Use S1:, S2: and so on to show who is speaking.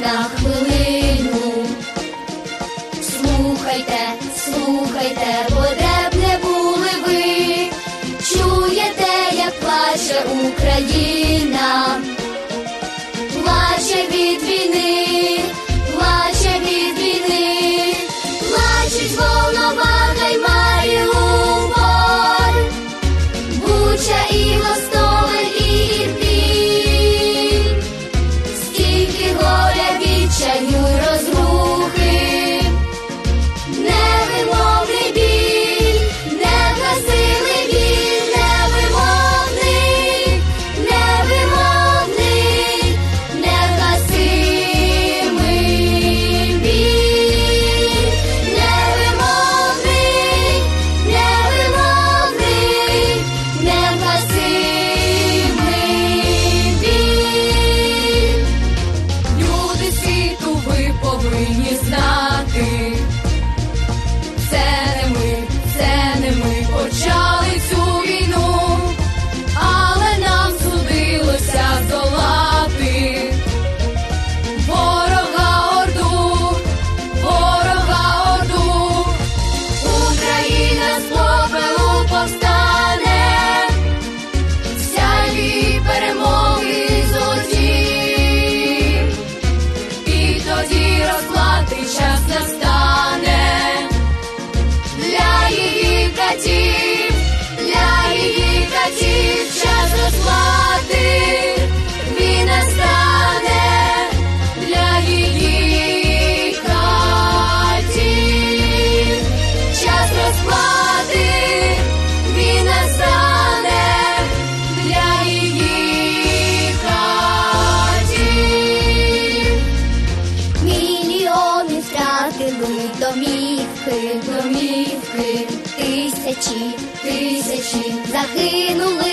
S1: на хвилину. Слухайте, слухайте, бо тисячі, тисячі загинули